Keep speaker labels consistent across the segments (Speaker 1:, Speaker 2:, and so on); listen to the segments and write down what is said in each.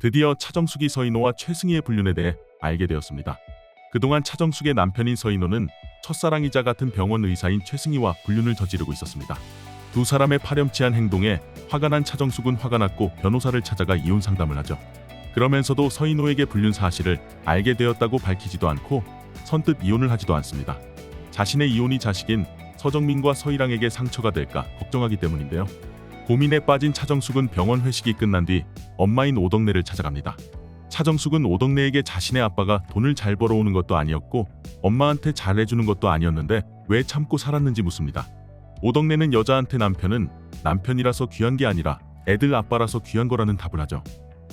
Speaker 1: 드디어 차정숙이 서인호와 최승희의 불륜에 대해 알게 되었습니다. 그동안 차정숙의 남편인 서인호는 첫사랑이자 같은 병원 의사인 최승희와 불륜을 저지르고 있었습니다. 두 사람의 파렴치한 행동에 화가 난 차정숙은 화가 났고 변호사를 찾아가 이혼 상담을 하죠. 그러면서도 서인호에게 불륜 사실을 알게 되었다고 밝히지도 않고 선뜻 이혼을 하지도 않습니다. 자신의 이혼이 자식인 서정민과 서희랑에게 상처가 될까 걱정하기 때문인데요. 고민에 빠진 차정숙은 병원 회식이 끝난 뒤 엄마인 오덕내를 찾아갑니다. 차정숙은 오덕내에게 자신의 아빠가 돈을 잘 벌어오는 것도 아니었고 엄마한테 잘해주는 것도 아니었는데 왜 참고 살았는지 묻습니다. 오덕내는 여자한테 남편은 남편이라서 귀한 게 아니라 애들 아빠라서 귀한 거라는 답을 하죠.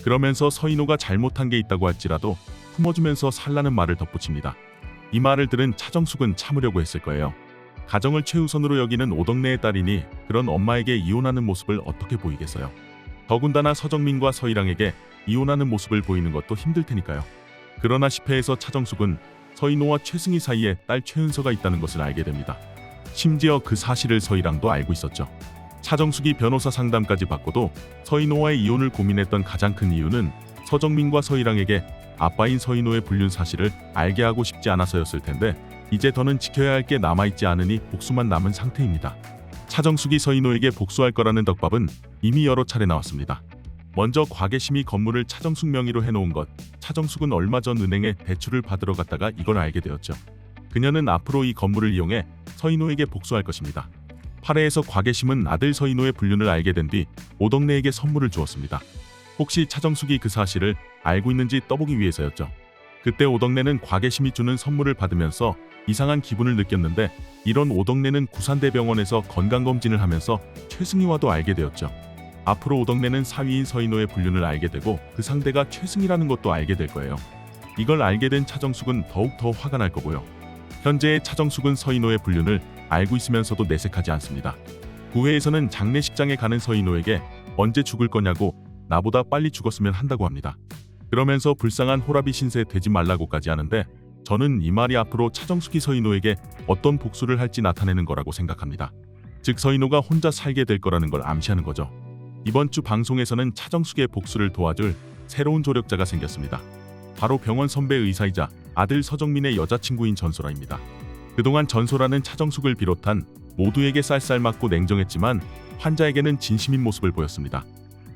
Speaker 1: 그러면서 서인호가 잘못한 게 있다고 할지라도 품어주면서 살라는 말을 덧붙입니다. 이 말을 들은 차정숙은 참으려고 했을 거예요. 가정을 최우선으로 여기는 오덕내의 딸이니 그런 엄마에게 이혼하는 모습을 어떻게 보이겠어요. 더군다나 서정민과 서희랑에게 이혼하는 모습을 보이는 것도 힘들 테니까요. 그러나 10회에서 차정숙은 서인호와 최승희 사이에 딸 최은서가 있다는 것을 알게 됩니다. 심지어 그 사실을 서희랑도 알고 있었죠. 차정숙이 변호사 상담까지 받고도 서인호와의 이혼을 고민했던 가장 큰 이유는 서정민과 서희랑에게 아빠인 서인호의 불륜 사실을 알게 하고 싶지 않아서였을 텐데 이제 더는 지켜야 할 게 남아있지 않으니 복수만 남은 상태입니다. 차정숙이 서인호에게 복수할 거라는 덕밥은 이미 여러 차례 나왔습니다. 먼저 과계심이 건물을 차정숙 명의로 해놓은 것. 차정숙은 얼마 전 은행에 대출을 받으러 갔다가 이걸 알게 되었죠. 그녀는 앞으로 이 건물을 이용해 서인호에게 복수할 것입니다. 8회에서 과계심은 아들 서인호의 불륜을 알게 된 뒤 오덕내에게 선물을 주었습니다. 혹시 차정숙이 그 사실을 알고 있는지 떠보기 위해서였죠. 그때 오덕내는 과계심이 주는 선물을 받으면서 이상한 기분을 느꼈는데 이런 오덕내는 구산대병원에서 건강검진을 하면서 최승희와도 알게 되었죠. 앞으로 오덕내는 사위인 서인호의 불륜을 알게 되고 그 상대가 최승희라는 것도 알게 될 거예요. 이걸 알게 된 차정숙은 더욱 더 화가 날 거고요. 현재의 차정숙은 서인호의 불륜을 알고 있으면서도 내색하지 않습니다. 구회에서는 장례식장에 가는 서인호에게 언제 죽을 거냐고 나보다 빨리 죽었으면 한다고 합니다. 그러면서 불쌍한 호라비 신세 되지 말라고까지 하는데 저는 이 말이 앞으로 차정숙이 서인호에게 어떤 복수를 할지 나타내는 거라고 생각합니다. 즉 서인호가 혼자 살게 될 거라는 걸 암시하는 거죠. 이번 주 방송에서는 차정숙의 복수를 도와줄 새로운 조력자가 생겼습니다. 바로 병원 선배 의사이자 아들 서정민의 여자친구인 전소라입니다. 그동안 전소라는 차정숙을 비롯한 모두에게 쌀쌀 맞고 냉정했지만 환자에게는 진심인 모습을 보였습니다.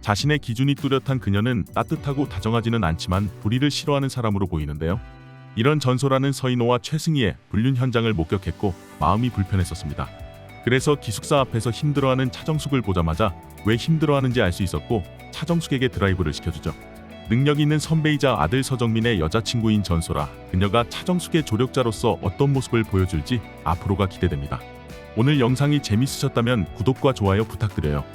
Speaker 1: 자신의 기준이 뚜렷한 그녀는 따뜻하고 다정하지는 않지만 불의를 싫어하는 사람으로 보이는데요. 이런 전소라는 서인호와 최승희의 불륜 현장을 목격했고 마음이 불편했었습니다. 그래서 기숙사 앞에서 힘들어하는 차정숙을 보자마자 왜 힘들어하는지 알 수 있었고 차정숙에게 드라이브를 시켜주죠. 능력 있는 선배이자 아들 서정민의 여자친구인 전소라 그녀가 차정숙의 조력자로서 어떤 모습을 보여줄지 앞으로가 기대됩니다. 오늘 영상이 재밌으셨다면 구독과 좋아요 부탁드려요.